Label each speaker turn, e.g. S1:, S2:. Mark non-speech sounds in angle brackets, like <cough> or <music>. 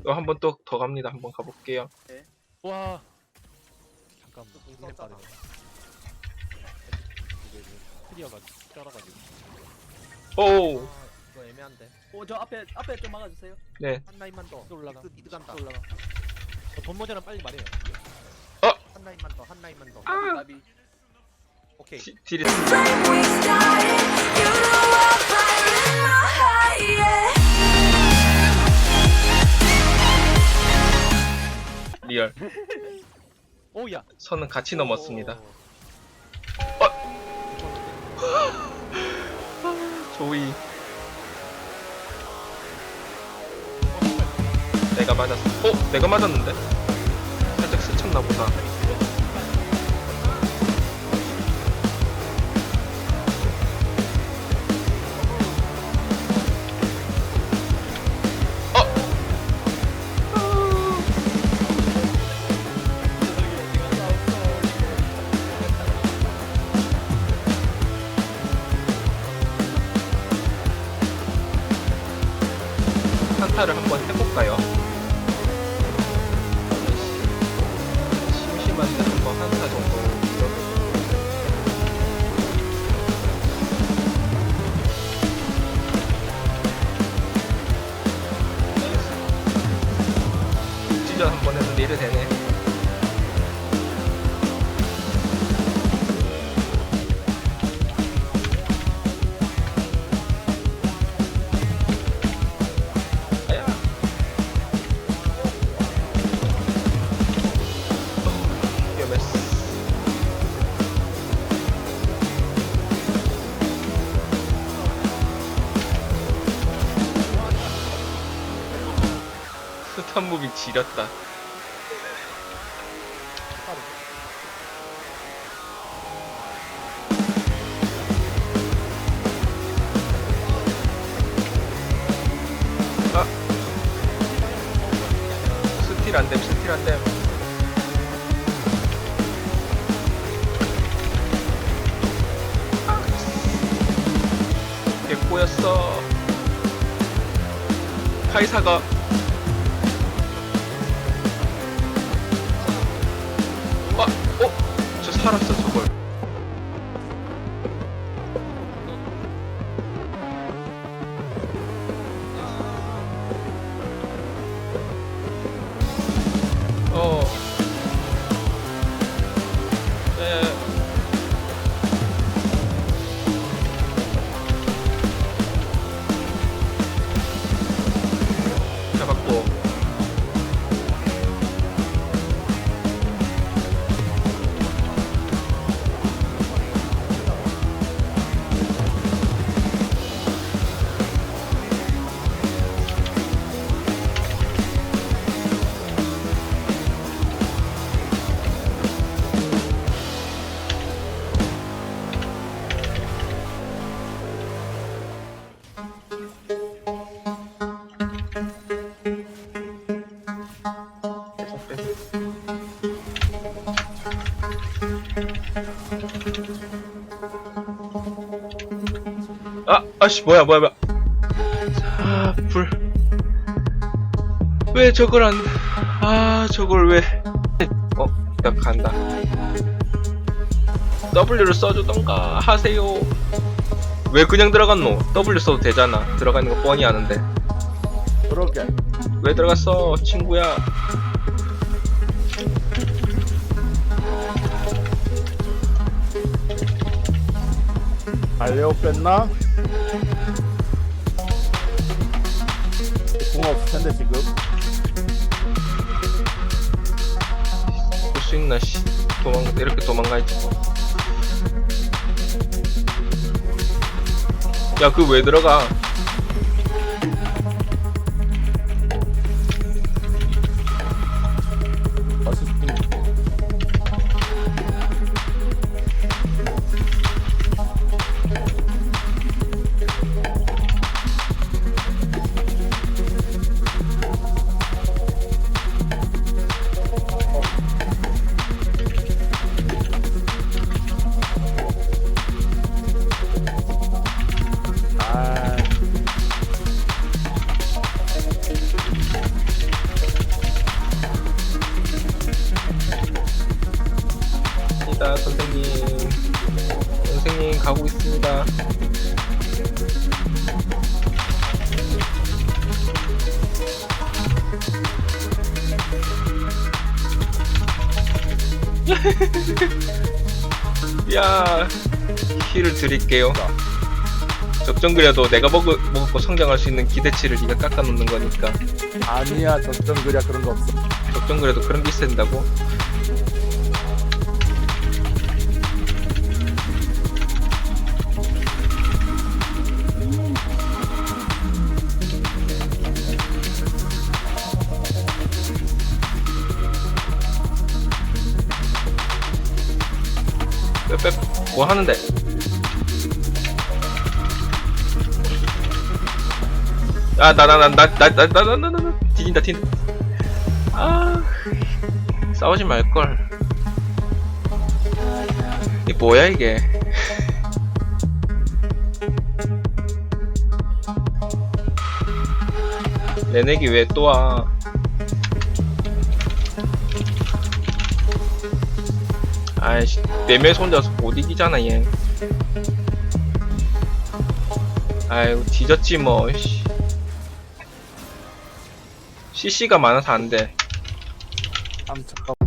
S1: 이거 한번 또 더 갑니다. 한번 가볼게요.
S2: 와 잠깐만
S3: 썼잖아.
S2: 빠르네 이게 클리어가 쩔어가지고
S1: 오,
S3: 아, 이거 애매한데.
S4: 어, 저 앞에 앞에 좀 막아주세요.
S1: 네.
S3: 한 라인만 더.
S2: 또 올라가
S3: 미드 간다.
S2: 또 올라가 어, 돈 모자란 빨리 말해요
S3: 한 라인만 더. 한 라인만 더.
S1: 아.
S4: 나비.
S3: 오케이.
S1: 디- 딜이
S5: we started. You
S1: 리얼.
S2: 오야
S1: 선은 같이 넘었습니다. 조이. 내가 맞았어. 어? 내가 맞았는데? 살짝 스쳤나 보다. 한타를 한번 해볼까요? 심심한데 한번 한타 정도. 한번 해도 내려 되네. 스탄 무빙 지렸다. 아. 스틸 안됨, 스틸 안됨. 얘 꼬였어. 카이사가 어? 저 살았어, 저걸. 아, 아씨, 뭐야, 뭐야, 뭐야. 아, 불. 왜 저걸 안, 아, 저걸 왜. 어, 나 간다. W를 써주던가 하세요. 왜 그냥 들어갔노? W 써도 되잖아. 들어가는 거 뻔히 아는데.
S6: 그러게
S1: 왜 들어갔어, 친구야?
S6: 갈레오 뺐나? 궁 없을 텐데 지금
S1: 볼 수 있나, 씨. 도망, 이렇게 도망가야지, 뭐. 야, 그 왜 들어가? <laughs> 야 힐을 드릴게요. 적정그려도 내가 먹, 먹고 성장할 수 있는 기대치를 네가 깎아놓는 거니까.
S6: 아니야 적정 그랴 그런 거 없어.
S1: 적정그려도 그런 게 있어야 된다고 빼빼 뭐 하는데 아 나 나 나 나 나 나나 뒤진다 튄다 아 싸우지 말걸 이 뭐야 이게 내내기 왜 또 와? 아이씨 네 명이서 혼자서 못 이기잖아 얘. 아이고 뒤졌지 뭐 씨. CC가 많아서 안돼.
S6: 참 잠깐